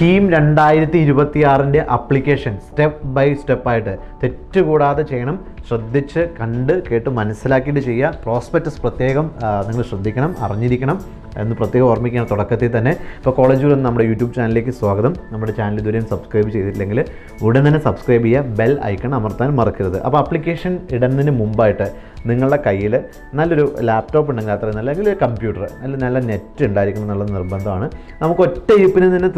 കീം രണ്ടായിരത്തി ഇരുപത്തി ആറിന്റെ അപ്ലിക്കേഷൻ സ്റ്റെപ്പ് ബൈ സ്റ്റെപ്പായിട്ട് തെറ്റുകൂടാതെ ചെയ്യണം. ശ്രദ്ധിച്ച് കണ്ട് കേട്ട് മനസ്സിലാക്കിയിട്ട് ചെയ്യുക. പ്രോസ്പെക്ടസ് പ്രത്യേകം നിങ്ങൾ ശ്രദ്ധിക്കണം അറിഞ്ഞിരിക്കണം എന്ന് പ്രത്യേകം ഓർമ്മിക്കണം തുടക്കത്തിൽ തന്നെ ഇപ്പോൾ കോളേജ് നിന്ന് നമ്മുടെ യൂട്യൂബ് ചാനലിലേക്ക് സ്വാഗതം. നമ്മുടെ ചാനൽ ഇതുവരെയും സബ്സ്ക്രൈബ് ചെയ്തിട്ടില്ലെങ്കിൽ ഉടൻ തന്നെ സബ്സ്ക്രൈബ് ചെയ്യുക. ബെൽ ഐക്കൺ അമർത്താൻ മറക്കരുത്. അപ്പോൾ അപ്ലിക്കേഷൻ ഇടുന്നതിന് മുമ്പായിട്ട് നിങ്ങളുടെ കയ്യിൽ നല്ലൊരു ലാപ്ടോപ്പ് ഉണ്ടെങ്കിൽ അത്ര നല്ല അല്ലെങ്കിൽ കമ്പ്യൂട്ടർ അല്ലെങ്കിൽ നല്ല നെറ്റ് ഉണ്ടായിരിക്കണം എന്നുള്ള നിർബന്ധമാണ്. നമുക്ക് ഒറ്റ ഇരിപ്പിന് തന്നെ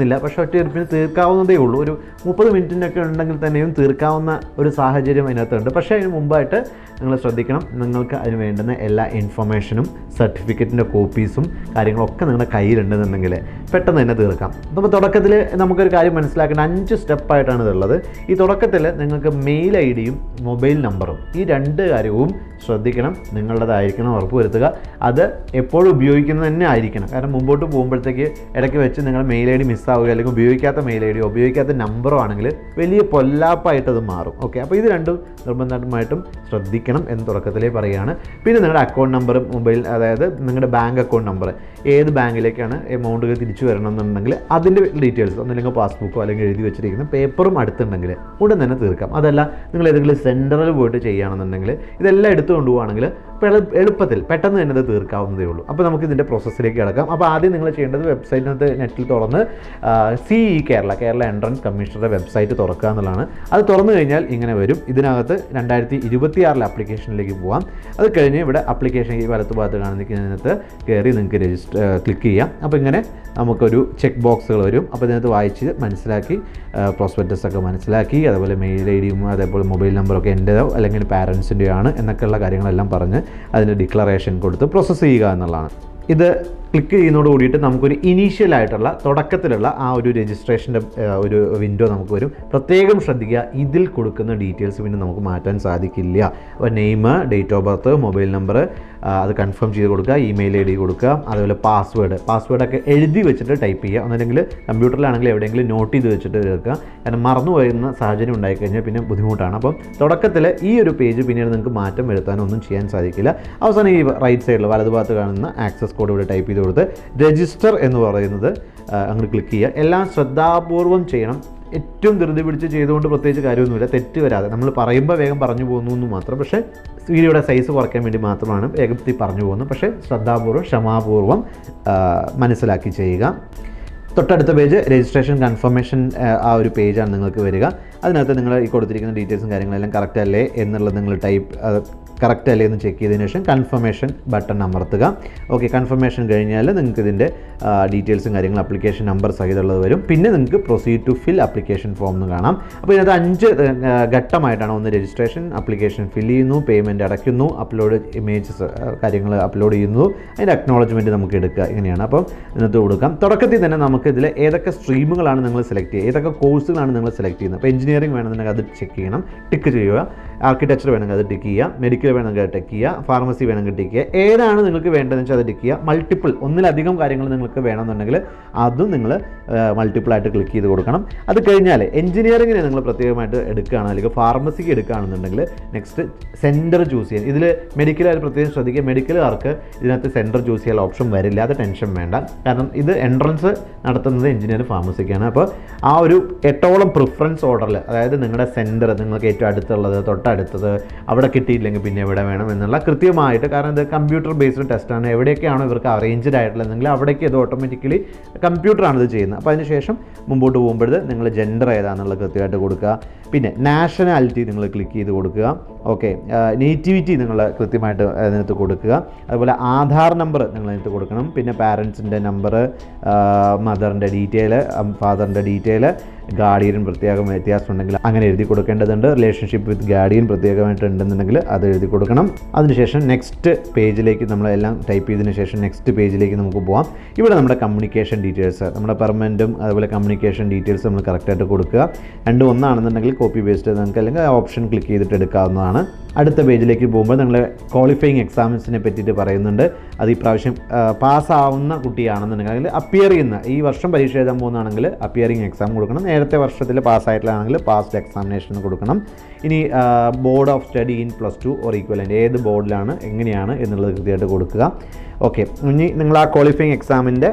തീർക്കണമെന്നില്ല പക്ഷേ ഒറ്റ ഇരിപ്പിന് തീർക്കാവുന്നതേ ഉള്ളൂ. ഒരു മുപ്പത് മിനിറ്റിനൊക്കെ ഉണ്ടെങ്കിൽ തന്നെയും തീർക്കാവുന്ന ഒരു സാഹചര്യം അതിനകത്തുണ്ട്. പക്ഷേ അതിന് മുമ്പായിട്ട് നിങ്ങൾ ശ്രദ്ധിക്കണം. നിങ്ങൾക്ക് അതിന് വേണ്ടുന്ന എല്ലാ ഇൻഫർമേഷനും സർട്ടിഫിക്കറ്റിന്റെ കോപ്പീസും കാര്യങ്ങളൊക്കെ നിങ്ങളുടെ കയ്യിലുണ്ടെന്നുണ്ടെങ്കിൽ പെട്ടെന്ന് തന്നെ തീർക്കാം. അപ്പോൾ തുടക്കത്തിൽ നമുക്കൊരു കാര്യം മനസ്സിലാക്കേണ്ട അഞ്ച് സ്റ്റെപ്പായിട്ടാണ് ഇതുള്ളത്. ഈ തുടക്കത്തിൽ നിങ്ങൾക്ക് മെയിൽ ഐ ഡിയും മൊബൈൽ നമ്പറും ഈ രണ്ട് കാര്യവും ശ്രദ്ധിക്കണം. നിങ്ങളുടേതായിരിക്കണം ഉറപ്പുവരുത്തുക. അത് എപ്പോഴും ഉപയോഗിക്കുന്നത് തന്നെ ആയിരിക്കണം. കാരണം മുമ്പോട്ട് പോകുമ്പോഴത്തേക്ക് ഇടയ്ക്ക് വെച്ച് നിങ്ങളുടെ മെയിൽ ഐ ഡി മിസ്സാവുക അല്ലെങ്കിൽ ഉപയോഗിക്കാത്ത മെയിൽ ഐ ഡിയോ ഉപയോഗിക്കാത്ത നമ്പറോ ആണെങ്കിൽ വലിയ പൊല്ലാപ്പായിട്ട് അത് മാറും. ഓക്കെ അപ്പോൾ ഇത് രണ്ടും നിർബന്ധമായിട്ടും ശ്രദ്ധിക്കണം എന്ന് തുടക്കത്തിലേ പറയുകയാണ്. പിന്നെ നിങ്ങളുടെ അക്കൗണ്ട് നമ്പർ മൊബൈൽ അതായത് നിങ്ങളുടെ ബാങ്ക് അക്കൗണ്ട് നമ്പർ ഏത് ബാങ്കിലേക്കാണ് എമൗണ്ടുകൾ തിരിച്ചു വരണമെന്നുണ്ടെങ്കിൽ അതിന്റെ ഡീറ്റെയിൽസ് ഒന്നില്ലെങ്കിൽ പാസ്ബുക്കോ അല്ലെങ്കിൽ എഴുതി വെച്ചിരിക്കുന്ന പേപ്പറും അടുത്തുണ്ടെങ്കിൽ ഉടൻ തന്നെ തീർക്കാം. അതല്ല നിങ്ങൾ ഏതെങ്കിലും സെന്ററിൽ പോയിട്ട് ചെയ്യുകയാണെന്നുണ്ടെങ്കിൽ ഇതെല്ലാം എടുത്തു കൊണ്ടുപോകുകയാണെങ്കിൽ എളു- എളുപ്പത്തിൽ പെട്ടെന്ന് തന്നെ അത് തീർക്കാവുന്നതേ ഉള്ളൂ. അപ്പോൾ നമുക്ക് ഇതിന്റെ പ്രോസസ്സിലേക്ക് കിടക്കാം. അപ്പോൾ ആദ്യം നിങ്ങൾ ചെയ്യേണ്ടത് വെബ്സൈറ്റിനകത്ത് നെറ്റിൽ തുറന്ന് C E Kerala Kerala entrance കമ്മീഷണറുടെ വെബ്സൈറ്റ് തുറക്കുക എന്നുള്ളതാണ്. അത് തുറന്നു കഴിഞ്ഞാൽ ഇങ്ങനെ വരും. ഇതിനകത്ത് രണ്ടായിരത്തി ഇരുപത്തി അപ്ലിക്കേഷനിലേക്ക് പോകാം അത് കഴിഞ്ഞ് ഇവിടെ അപ്ലിക്കേഷൻ ഈ വലത്ത് ഭാഗത്ത് കാണിക്കുന്നതിനകത്ത് കയറി നിങ്ങൾക്ക് രജിസ്റ്റർ ക്ലിക്ക് ചെയ്യാം. അപ്പോൾ ഇങ്ങനെ നമുക്കൊരു ചെക്ക് ബോക്സുകൾ വരും. അപ്പോൾ ഇതിനകത്ത് വായിച്ച് മനസ്സിലാക്കി പ്രോസ്പെക്ടസ് ഒക്കെ മനസ്സിലാക്കി അതുപോലെ മെയിൽ ഐ ഡിയും അതേപോലെ മൊബൈൽ നമ്പറൊക്കെ എന്റെതോ അല്ലെങ്കിൽ പാരൻസിന്റെയോ ആണ് എന്നൊക്കെയുള്ള കാര്യങ്ങളെല്ലാം പറഞ്ഞ് അതിന്റെ ഡിക്ലറേഷൻ കൊടുത്ത് പ്രോസസ്സ് ചെയ്യുക എന്നുള്ളതാണ്. ഇത് ക്ലിക്ക് ചെയ്യുന്നതോട് കൂടിയിട്ട് നമുക്കൊരു ഇനീഷ്യൽ ആയിട്ടുള്ള തുടക്കത്തിലുള്ള ആ ഒരു രജിസ്ട്രേഷന്റെ ഒരു വിൻഡോ നമുക്ക് വരും. പ്രത്യേകം ശ്രദ്ധിക്കുക ഇതിൽ കൊടുക്കുന്ന ഡീറ്റെയിൽസ് പിന്നെ നമുക്ക് മാറ്റാൻ സാധിക്കില്ല. അപ്പോൾ name date of birth mobile number അത് കൺഫേം ചെയ്ത് കൊടുക്കുക ഇമെയിൽ ഐ ഡി കൊടുക്കുക അതുപോലെ പാസ്വേഡ് പാസ്വേഡൊക്കെ എഴുതി വെച്ചിട്ട് ടൈപ്പ് ചെയ്യുക. ഒന്നുമില്ലെങ്കിൽ കമ്പ്യൂട്ടറിലാണെങ്കിൽ എവിടെയെങ്കിലും നോട്ട് ചെയ്ത് വെച്ചിട്ട് തീർക്കുക കാരണം മറന്നു പോയിരുന്ന സാഹചര്യം ഉണ്ടായിക്കഴിഞ്ഞാൽ പിന്നെ ബുദ്ധിമുട്ടാണ്. അപ്പം തുടക്കത്തിൽ ഈ ഒരു പേജ് പിന്നീട് നിങ്ങൾക്ക് മാറ്റം വരുത്താനോ ഒന്നും ചെയ്യാൻ സാധിക്കില്ല. അവസാനം ഈ റൈറ്റ് സൈഡിൽ വലതുഭാഗത്ത് കാണുന്ന ആക്സസ് കോഡ് ഇവിടെ ടൈപ്പ് ചെയ്ത് കൊടുത്ത് രജിസ്റ്റർ എന്ന് പറയുന്നത് അങ്ങോട്ട് ക്ലിക്ക് ചെയ്യുക. എല്ലാം ശ്രദ്ധാപൂർവം ചെയ്യണം. ഏറ്റവും ധൃതി പിടിച്ച് ചെയ്തുകൊണ്ട് പ്രത്യേകിച്ച് കാര്യമൊന്നുമില്ല. തെറ്റ് വരാതെ. നമ്മൾ പറയുമ്പോൾ വേഗം പറഞ്ഞു പോകുന്നു എന്ന് മാത്രം. പക്ഷേ വീഡിയോയുടെ സൈസ് കുറയ്ക്കാൻ വേണ്ടി മാത്രമാണ് വേഗത്തിൽ പറഞ്ഞു പോകുന്നത്. പക്ഷേ ശ്രദ്ധാപൂർവം ക്ഷമാപൂർവം മനസ്സിലാക്കി ചെയ്യുക. തൊട്ടടുത്ത പേജ് രജിസ്ട്രേഷൻ കൺഫർമേഷൻ ആ ഒരു പേജാണ് നിങ്ങൾക്ക് വരിക. അതിനകത്ത് നിങ്ങൾ ഈ കൊടുത്തിരിക്കുന്ന ഡീറ്റെയിൽസും കാര്യങ്ങളെല്ലാം കറക്റ്റ് അല്ലേ എന്നുള്ളത് നിങ്ങൾ ടൈപ്പ് കറക്റ്റ് അല്ലേ എന്ന് ചെക്ക് ചെയ്തതിന് ശേഷം കൺഫർമേഷൻ ബട്ടൺ അമർത്തുക. ഓക്കെ കൺഫർമേഷൻ കഴിഞ്ഞാൽ നിങ്ങൾക്ക് ഇതിന്റെ ഡീറ്റെയിൽസും കാര്യങ്ങളും അപ്ലിക്കേഷൻ നമ്പർ സഹിതമുള്ളത് വരും. പിന്നെ നിങ്ങൾക്ക് proceed to fill application form എന്ന് കാണാം. അപ്പോൾ ഇതിനകത്ത് അഞ്ച് ഘട്ടമായിട്ടാണ് ഒന്ന് രജിസ്ട്രേഷൻ അപ്ലിക്കേഷൻ ഫിൽ ചെയ്യുന്നു പേയ്മെന്റ് അടയ്ക്കുന്നു അപ്ലോഡ് ഇമേജസ് കാര്യങ്ങൾ അപ്ലോഡ് ചെയ്യുന്നു. അതിന്റെ അക്നോളജ്മെന്റ് നമുക്ക് എടുക്കുക. ഇങ്ങനെയാണ്. അപ്പം ഇതിനകത്ത് കൊടുക്കാം. തുടക്കത്തിൽ തന്നെ നമുക്ക് ഇതിൽ ഏതൊക്കെ സ്ട്രീമുകളാണ് നിങ്ങൾ സെലക്ട് ചെയ്യുക? ഏതൊക്കെ കോഴ്സുകളാണ് നിങ്ങൾ സെലക്ട് ചെയ്യുന്നത്? അപ്പോൾ എഞ്ചിനീയറിംഗ് വേണമെന്നുണ്ടെങ്കിൽ അത് ചെക്ക് ചെയ്യണം. ടിക്ക് ചെയ്യുക. ആർക്കിടെക്ചർ വേണമെങ്കിൽ അത് ടിക്ക് ചെയ്യുക മെഡിക്കൽ വേണമെങ്കിൽ അത് ടിക്ക് ചെയ്യുക ഫാർമസി വേണമെങ്കിൽ ടിക്ക് ചെയ്യുക. ഏതാണ് നിങ്ങൾക്ക് വേണ്ടതെന്ന് വെച്ചാൽ അത് ടിക്ക് ചെയ്യുക. മൾട്ടിപ്പിൾ ഒന്നിലധികം കാര്യങ്ങൾ നിങ്ങൾക്ക് വേണമെന്നുണ്ടെങ്കിൽ അതും നിങ്ങൾ മൾട്ടിപ്പിൾ ആയിട്ട് ക്ലിക്ക് ചെയ്ത് കൊടുക്കണം. അത് കഴിഞ്ഞാൽ എഞ്ചിനീയറിംഗിന് നിങ്ങൾ പ്രത്യേകമായിട്ട് എടുക്കുകയാണ്. അല്ലെങ്കിൽ ഫാർമസിക്ക് എടുക്കുകയാണെന്നുണ്ടെങ്കിൽ നെക്സ്റ്റ് സെന്റർ ചൂസ് ചെയ്യാൻ. ഇതിൽ മെഡിക്കലായിട്ട് പ്രത്യേകം ശ്രദ്ധിക്കുക. മെഡിക്കലുകാർക്ക് ഇതിനകത്ത് സെന്റർ ചൂസ് ചെയ്യാൻ ഓപ്ഷൻ വരില്ല. അത് ടെൻഷൻ വേണ്ട. കാരണം ഇത് എൻട്രൻസ് നടത്തുന്നത് എഞ്ചിനീയർ ഫാർമസിക്കാണ് അപ്പോൾ ആ ഒരു എട്ടോളം പ്രിഫറൻസ് ഓർഡറിൽ അതായത് നിങ്ങളുടെ സെന്റർ നിങ്ങൾക്ക് ഏറ്റവും അടുത്തുള്ളത് തൊട്ടടുത്തത് അവിടെ കിട്ടിയില്ലെങ്കിൽ പിന്നെ എവിടെ വേണം എന്നുള്ള കൃത്യമായിട്ട് കാരണം ഇത് കമ്പ്യൂട്ടർ ബേസ്ഡ് ടെസ്റ്റാണ് എവിടെയൊക്കെയാണോ ഇവർക്ക് അറേഞ്ച്ഡ് ആയിട്ടുള്ളതെങ്കിൽ അവിടേക്ക് ഇത് ഓട്ടോമാറ്റിക്കലി കമ്പ്യൂട്ടറാണ് ഇത് ചെയ്യുന്നത്. അപ്പോൾ അതിനുശേഷം മുമ്പോട്ട് പോകുമ്പോൾ നിങ്ങൾ ജെൻഡർ ഏതാണെന്നുള്ളത് കൃത്യമായിട്ട് കൊടുക്കുക. പിന്നെ നാഷണാലിറ്റി നിങ്ങൾ ക്ലിക്ക് ചെയ്ത് കൊടുക്കുക. ഓക്കെ നേറ്റിവിറ്റി നിങ്ങൾ കൃത്യമായിട്ട് അതിനകത്ത് കൊടുക്കുക. അതുപോലെ ആധാർ നമ്പർ നിങ്ങൾ അതിനകത്ത് കൊടുക്കണം. പിന്നെ പാരൻസിന്റെ നമ്പർ മദറിന്റെ ഡീറ്റെയിൽ ഫാദറിന്റെ ഡീറ്റെയിൽ ഗാർഡിയൻ പ്രത്യേകം വ്യത്യാസമുണ്ടെങ്കിൽ അങ്ങനെ എഴുതി കൊടുക്കേണ്ടതുണ്ട്. റിലേഷൻഷിപ്പ് വിത്ത് ഗാർഡിയൻ പ്രത്യേകമായിട്ട് ഉണ്ടെന്നുണ്ടെങ്കിൽ അത് എഴുതി കൊടുക്കണം. അതിനുശേഷം നെക്സ്റ്റ് പേജിലേക്ക് നമ്മളെല്ലാം ടൈപ്പ് ചെയ്തതിന് ശേഷം നെക്സ്റ്റ് പേജിലേക്ക് നമുക്ക് പോകാം ഇവിടെ നമ്മുടെ കമ്മ്യൂണിക്കേഷൻ ഡീറ്റെയിൽസ് നമ്മുടെ പെർമനന്റും അതുപോലെ കമ്മ്യൂണിക്കേഷൻ ഡീറ്റെയിൽസ് നമ്മൾ കറക്റ്റായിട്ട് കൊടുക്കുക. രണ്ട് ഒന്നാണെന്നുണ്ടെങ്കിൽ കോപ്പി പേസ്റ്റ് നമുക്ക് അല്ലെങ്കിൽ ഓപ്ഷൻ ക്ലിക്ക് ചെയ്തിട്ട് എടുക്കാവുന്നതാണ്. അടുത്ത പേജിലേക്ക് പോകുമ്പോൾ നിങ്ങൾ ക്വാളിഫയിങ് എക്സാംസിനെ പറ്റിയിട്ട് പറയുന്നുണ്ട്. അത് ഈ പ്രാവശ്യം പാസ്സാവുന്ന കുട്ടിയാണെന്നുണ്ടെങ്കിൽ അപ്പിയർ ചെയ്യുന്ന ഈ വർഷം പരീക്ഷ എഴുതാൻ പോകുന്നതാണെങ്കിൽ അപ്പിയറിങ് എക്സാം കൊടുക്കണം. നേരത്തെ വർഷത്തിൽ പാസ്സായിട്ടുള്ളതാണെങ്കിൽ പാസ്റ്റ് എക്സാമിനേഷൻ കൊടുക്കണം. ഇനി board of study in plus two or equivalent ഏത് ബോർഡിലാണ് എങ്ങനെയാണ് എന്നുള്ളത് കൃത്യമായിട്ട് കൊടുക്കുക. ഓക്കെ ഇനി നിങ്ങൾ ആ ക്വാളിഫയിങ് എക്സാമിന്റെ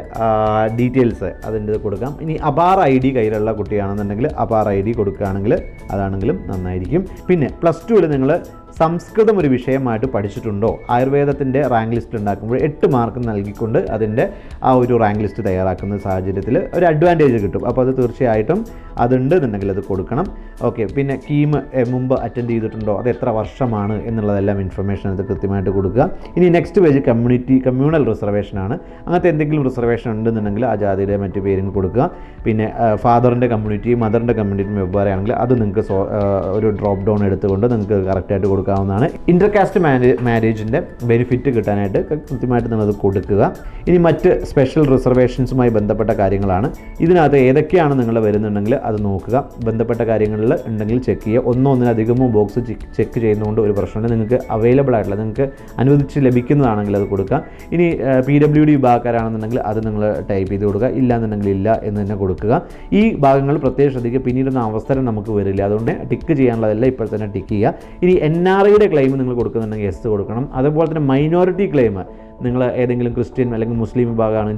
ഡീറ്റെയിൽസ് അതിന്റെ കൊടുക്കാം. ഇനി അപാർ ഐ ഡി കയ്യിലുള്ള കുട്ടിയാണെന്നുണ്ടെങ്കിൽ അപാർ ഐ ഡി കൊടുക്കുകയാണെങ്കിൽ അതാണെങ്കിലും നന്നായിരിക്കും. പിന്നെ പ്ലസ് ടുവിൽ നിങ്ങൾ സംസ്കൃതം ഒരു വിഷയമായിട്ട് പഠിച്ചിട്ടുണ്ടോ? ആയുർവേദത്തിന്റെ റാങ്ക് ലിസ്റ്റ് ഉണ്ടാക്കുമ്പോൾ എട്ട് മാർക്ക് നൽകിക്കൊണ്ട് അതിന്റെ ആ ഒരു റാങ്ക് ലിസ്റ്റ് തയ്യാറാക്കുന്ന സാഹചര്യത്തിൽ ഒരു അഡ്വാന്റേജ് കിട്ടും. അപ്പോൾ അത് തീർച്ചയായിട്ടും അതുണ്ട് എന്നുണ്ടെങ്കിൽ അത് കൊടുക്കണം. ഓക്കെ പിന്നെ കീം മുമ്പ് അറ്റൻഡ് ചെയ്തിട്ടുണ്ടോ? അത് എത്ര വർഷമാണ് എന്നുള്ളതെല്ലാം ഇൻഫർമേഷൻ അത് കൃത്യമായിട്ട് കൊടുക്കുക. ഇനി നെക്സ്റ്റ് പേജ് കമ്മ്യൂണിറ്റി കമ്മ്യൂണൽ റിസർവേഷനാണ് അങ്ങനത്തെ എന്തെങ്കിലും റിസർവേഷൻ ഉണ്ടെന്നുണ്ടെങ്കിൽ ആ ജാതിയുടെ മറ്റു പേരും കൊടുക്കുക. പിന്നെ ഫാദറിന്റെ കമ്മ്യൂണിറ്റി മദറിന്റെ കമ്മ്യൂണിറ്റി വെവ്വേറെ ആണെങ്കിൽ അത് നിങ്ങൾക്ക് ഒരു ഡ്രോപ്പ് ഡൗൺ എടുത്തുകൊണ്ട് നിങ്ങൾക്ക് കറക്റ്റായിട്ട് കൊടുക്കാവുന്നതാണ്. ഇന്റർകാസ്റ്റ് മാരേ മാരേജിന്റെ ബെനിഫിറ്റ് കിട്ടാനായിട്ട് കൃത്യമായിട്ട് നിങ്ങളത് കൊടുക്കുക. ഇനി മറ്റ് സ്പെഷ്യൽ റിസർവേഷൻസുമായി ബന്ധപ്പെട്ട കാര്യങ്ങളാണ്. ഇതിനകത്ത് ഏതൊക്കെയാണ് നിങ്ങൾ വരുന്നുണ്ടെങ്കിൽ അത് നോക്കുക. ബന്ധപ്പെട്ട കാര്യങ്ങളിൽ ഉണ്ടെങ്കിൽ ചെക്ക് ചെയ്യുക. ഒന്നോ ഒന്നിലധികമോ ബോക്സ് ചെക്ക് ചെയ്യുന്നതുകൊണ്ട് ഒരു പ്രശ്നമില്ല. നിങ്ങൾക്ക് അവൈലബിൾ ആയിട്ടുള്ള നിങ്ങൾക്ക് അനുവദിച്ച് ലഭിക്കുന്നതാണെങ്കിൽ അത് കൊടുക്കുക. ഇനി പി ഡബ്ല്യു ഡി വിഭാഗക്കാരാണെന്നുണ്ടെങ്കിൽ അത് നിങ്ങൾ ടൈപ്പ് ചെയ്ത് കൊടുക്കുക. ഇല്ല എന്നുണ്ടെങ്കിൽ ഇല്ല എന്ന് തന്നെ കൊടുക്കുക. ഈ ഭാഗങ്ങൾ പ്രത്യേകം ശ്രദ്ധിക്കുക. പിന്നീടൊന്നും അവസരം നമുക്ക് വരില്ല. അതുകൊണ്ട് ടിക്ക് ചെയ്യാനുള്ളതെല്ലാം ഇപ്പോൾ തന്നെ ടിക്ക് ചെയ്യുക. ഇനി എൻ ആർ ഐയുടെ ക്ലെയിം നിങ്ങൾ കൊടുക്കുന്നുണ്ടെങ്കിൽ എസ് കൊടുക്കണം. അതുപോലെ തന്നെ മൈനോറിറ്റി ക്ലെയിം നിങ്ങൾ ഏതെങ്കിലും ക്രിസ്ത്യൻ അല്ലെങ്കിൽ മുസ്ലിം വിഭാഗമാണ്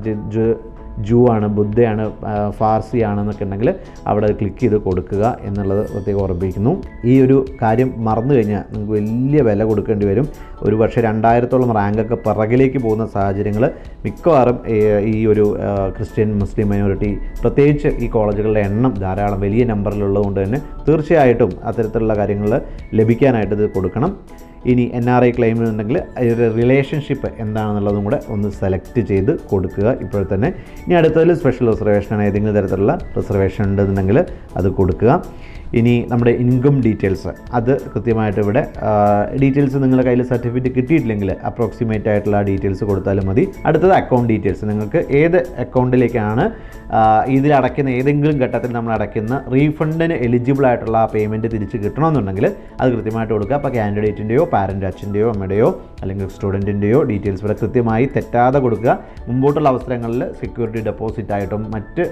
ജ- ആണ് ബുദ്ധയാണ് ഫാർസി ആണെന്നൊക്കെ ഉണ്ടെങ്കിൽ അവിടെ ക്ലിക്ക് ചെയ്ത് കൊടുക്കുക എന്നുള്ളത് പ്രത്യേകം ഓർമ്മിപ്പിക്കുന്നു ഈ ഒരു കാര്യം മറന്നു കഴിഞ്ഞാൽ നിങ്ങൾക്ക് വലിയ വില കൊടുക്കേണ്ടി വരും. ഒരു പക്ഷേ രണ്ടായിരത്തോളം റാങ്കൊക്കെ പിറകിലേക്ക് പോകുന്ന സാഹചര്യങ്ങൾ മിക്കവാറും ഈ ഒരു ക്രിസ്ത്യൻ മുസ്ലിം മൈനോറിറ്റി പ്രത്യേകിച്ച് ഈ കോളേജുകളുടെ എണ്ണം ധാരാളം വലിയ നമ്പറിലുള്ളതുകൊണ്ട് തന്നെ തീർച്ചയായിട്ടും അത്തരത്തിലുള്ള കാര്യങ്ങൾ ലഭിക്കാനായിട്ട് ഇത് കൊടുക്കണം. ഇനി എൻ ആർ ഐ ക്ലെയിം ഉണ്ടെങ്കിൽ അതിന്റെ റിലേഷൻഷിപ്പ് എന്താണെന്നുള്ളതും കൂടെ ഒന്ന് സെലക്ട് ചെയ്ത് കൊടുക്കുക ഇപ്പോൾ തന്നെ. ഇനി അടുത്തതിൽ സ്പെഷ്യൽ റിസർവേഷൻ ഏതെങ്കിലും തരത്തിലുള്ള റിസർവേഷൻ ഉണ്ടെന്നുണ്ടെങ്കിൽ അത് കൊടുക്കുക. ഇനി നമ്മുടെ ഇൻകം ഡീറ്റെയിൽസ് അത് കൃത്യമായിട്ട് ഇവിടെ ഡീറ്റെയിൽസ് നിങ്ങളുടെ കയ്യിൽ സർട്ടിഫിക്കറ്റ് കിട്ടിയിട്ടില്ലെങ്കിൽ അപ്രോക്സിമേറ്റ് ആയിട്ടുള്ള ഡീറ്റെയിൽസ് കൊടുത്താലും മതി. അടുത്തത് അക്കൗണ്ട് ഡീറ്റെയിൽസ് നിങ്ങൾക്ക് ഏത് അക്കൗണ്ടിലേക്കാണ് ഇതിൽ അടയ്ക്കുന്ന ഏതെങ്കിലും ഘട്ടത്തിൽ നമ്മൾ അടയ്ക്കുന്ന റീഫണ്ടിന് എലിജിബിൾ ആയിട്ടുള്ള ആ പേയ്മെന്റ് തിരിച്ച് കിട്ടണമെന്നുണ്ടെങ്കിൽ അത് കൃത്യമായിട്ട് കൊടുക്കുക. അപ്പോൾ കാൻഡിഡേറ്റിന്റെയോ പാരന്റ് അച്ഛന്റെയോ അമ്മയുടെയോ അല്ലെങ്കിൽ സ്റ്റുഡന്റിന്റെയോ ഡീറ്റെയിൽസ് ഇവിടെ കൃത്യമായി തെറ്റാതെ കൊടുക്കുക. മുമ്പോട്ടുള്ള അവസരങ്ങളിൽ സെക്യൂരിറ്റി ഡെപ്പോസിറ്റ് ആയിട്ടും മറ്റ്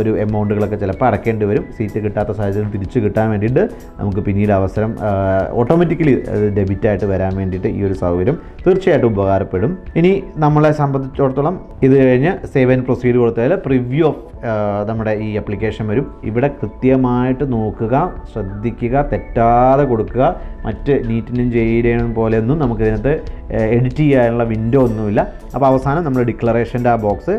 ഒരു എമൗണ്ടുകളൊക്കെ ചിലപ്പോൾ അടയ്ക്കേണ്ടി വരും. സീറ്റ് കിട്ടാത്ത സാഹചര്യം തിരിച്ച് കിട്ടാൻ വേണ്ടിയിട്ട് നമുക്ക് പിന്നീട് അവസരം ഓട്ടോമാറ്റിക്കലി ഡെബിറ്റായിട്ട് വരാൻ വേണ്ടിയിട്ട് ഈ ഒരു സൗകര്യം തീർച്ചയായിട്ടും ഉപകാരപ്പെടും. ഇനി നമ്മളെ സംബന്ധിച്ചിടത്തോളം ഇത് കഴിഞ്ഞ് സേവ് ആൻഡ് പ്രൊസീഡ് കൊടുത്താൽ പ്രിവ്യൂ ഓഫ് നമ്മുടെ ഈ അപ്ലിക്കേഷൻ വരും. ഇവിടെ കൃത്യമായിട്ട് നോക്കുക ശ്രദ്ധിക്കുക തെറ്റാതെ കൊടുക്കുക. മറ്റ് നീറ്റിനും ജയിലിനും പോലെയൊന്നും നമുക്കിതിനകത്ത് എഡിറ്റ് ചെയ്യാനുള്ള വിൻഡോ ഒന്നുമില്ല. അപ്പോൾ അവസാനം നമ്മൾ ഡിക്ലറേഷന്റെ ആ ബോക്സ്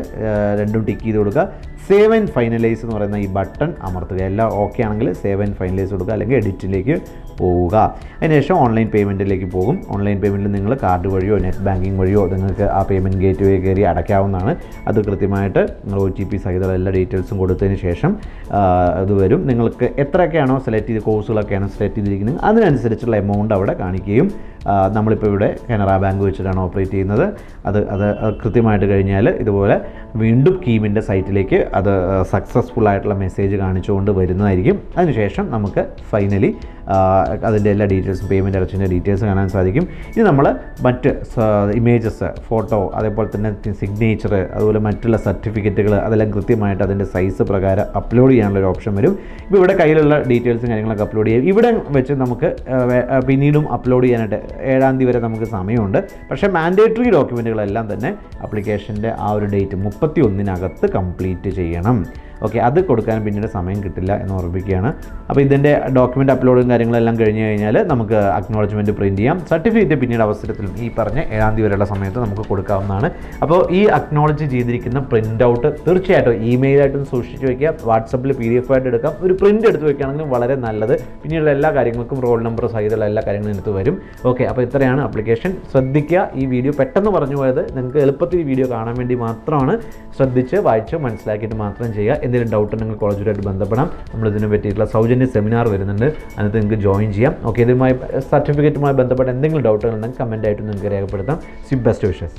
രണ്ടും ടിക്ക് ചെയ്ത് കൊടുക്കുക. സേവ് ആൻഡ് ഫൈനലൈസ് എന്ന് പറയുന്ന ഈ ബട്ടൺ അമർത്തുക. എല്ലാം ഓക്കെ ആണെങ്കിൽ സേവ് ആൻഡ് ഫൈനലൈസ് കൊടുക്കുക അല്ലെങ്കിൽ എഡിറ്റിലേക്ക് പോവുക. അതിനുശേഷം ഓൺലൈൻ പേയ്മെന്റിലേക്ക് പോകും. ഓൺലൈൻ പേയ്മെന്റിൽ നിങ്ങൾ കാർഡ് വഴിയോ നെറ്റ് ബാങ്കിങ് വഴിയോ നിങ്ങൾക്ക് ആ പേയ്മെന്റ് ഗേറ്റ് വേ കയറി അടയ്ക്കാവുന്നതാണ്. അത് കൃത്യമായിട്ട് നിങ്ങൾ ഒ ടി പി സഹിതമുള്ള എല്ലാ ഡീറ്റെയിൽസും കൊടുത്തതിന് ശേഷം അത് വരും. നിങ്ങൾക്ക് എത്രയൊക്കെയാണോ സെലക്ട് ചെയ്ത് കോഴ്സുകളൊക്കെയാണോ സെലക്ട് ചെയ്തിരിക്കുന്നത്. അതിനനുസരിച്ചുള്ള എമൗണ്ട് അവിടെ കാണിക്കുകയും നമ്മളിപ്പോൾ ഇവിടെ കനറ ബാങ്ക് വെച്ചിട്ടാണ് ഓപ്പറേറ്റ് ചെയ്യുന്നത്. അത് അത് കൃത്യമായിട്ട് കഴിഞ്ഞാൽ ഇതുപോലെ വീണ്ടും കീമിന്റെ സൈറ്റിലേക്ക് അത് സക്സസ്ഫുൾ ആയിട്ടുള്ള മെസ്സേജ് കാണിച്ചുകൊണ്ട് വരുന്നതായിരിക്കും. അതിനുശേഷം നമുക്ക് ഫൈനലി അതിന്റെ എല്ലാ ഡീറ്റെയിൽസും പേയ്മെന്റ് അടച്ചതിന്റെ ഡീറ്റെയിൽസ് കാണാൻ സാധിക്കും. ഇനി നമ്മൾ മറ്റ് ഇമേജസ് ഫോട്ടോ അതേപോലെ തന്നെ സിഗ്നേച്ചർ അതുപോലെ മറ്റുള്ള സർട്ടിഫിക്കറ്റുകൾ അതെല്ലാം കൃത്യമായിട്ട് അതിന്റെ സൈസ് പ്രകാരം അപ്ലോഡ് ചെയ്യാനുള്ള ഒരു ഓപ്ഷൻ വരും. ഇപ്പോൾ ഇവിടെ കയ്യിലുള്ള ഡീറ്റെയിൽസും കാര്യങ്ങളൊക്കെ അപ്ലോഡ് ചെയ്യും. ഇവിടെ വെച്ച് നമുക്ക് പിന്നീടും അപ്ലോഡ് ചെയ്യാനായിട്ട് ഏഴാം തീയതി വരെ നമുക്ക് സമയമുണ്ട്. പക്ഷേ മാൻഡേറ്ററി ഡോക്യുമെന്റുകളെല്ലാം തന്നെ അപ്ലിക്കേഷന്റെ ആ ഒരു ഡേറ്റ് മുപ്പത്തി ഒന്നിനകത്ത് കംപ്ലീറ്റ് ചെയ്യണം. ഓക്കെ അത് കൊടുക്കാൻ പിന്നീട് സമയം കിട്ടില്ല എന്ന് ഓർമ്മിക്കുകയാണ് അപ്പോൾ ഇതിന്റെ ഡോക്യുമെന്റ് അപ്ലോഡും കാര്യങ്ങളെല്ലാം കഴിഞ്ഞ് കഴിഞ്ഞാൽ നമുക്ക് അക്നോളജ്മെന്റ് പ്രിന്റ് ചെയ്യാം. സർട്ടിഫിക്കറ്റ് പിന്നീട് അവസരത്തിലും ഈ പറഞ്ഞ ഏഴാം തീയതി വരെയുള്ള സമയത്ത് നമുക്ക് കൊടുക്കാവുന്നതാണ്. അപ്പോൾ ഈ അക്നോളജ് ചെയ്തിരിക്കുന്ന പ്രിന്റ് ഔട്ട് തീർച്ചയായിട്ടും ഇമെയിലായിട്ടും സൂക്ഷിച്ച് വയ്ക്കുക വാട്സപ്പിൽ പി ഡി എഫ് ആയിട്ട് എടുക്കാം. ഒരു പ്രിന്റ് എടുത്ത് വയ്ക്കുകയാണെങ്കിൽ വളരെ നല്ലത്. പിന്നീടുള്ള എല്ലാ കാര്യങ്ങൾക്കും റോൾ നമ്പർ സഹിതമുള്ള എല്ലാ കാര്യങ്ങളും എടുത്ത് വരും. ഓക്കെ അപ്പോൾ ഇത്രയാണ് അപ്ലിക്കേഷൻ ശ്രദ്ധിക്കുക ഈ വീഡിയോ പെട്ടെന്ന് പറഞ്ഞു പോയത് നിങ്ങൾക്ക് എളുപ്പത്തിൽ വീഡിയോ കാണാൻ വേണ്ടി മാത്രമാണ്. ശ്രദ്ധിച്ച് വായിച്ച് മനസ്സിലാക്കിയിട്ട് മാത്രം ചെയ്യുക. എന്തെങ്കിലും ഡൗട്ട് ഉണ്ടെങ്കിൽ കോളേജുമായിട്ട് ബന്ധപ്പെടാം. നമ്മൾ ഇതിനെ പറ്റിയിട്ടുള്ള സൗജന്യ സെമിനാർ വരുന്നുണ്ട്. അതിനകത്ത് നിങ്ങൾക്ക് ജോയിൻ ചെയ്യാം. ഓക്കെ ഇതുമായി സർട്ടിഫിക്കറ്റുമായി ബന്ധപ്പെട്ട എന്തെങ്കിലും ഡൗട്ടുകൾ ഉണ്ടെങ്കിൽ ആയിട്ട് നിങ്ങൾക്ക് രേഖപ്പെടുത്താം. C best wishes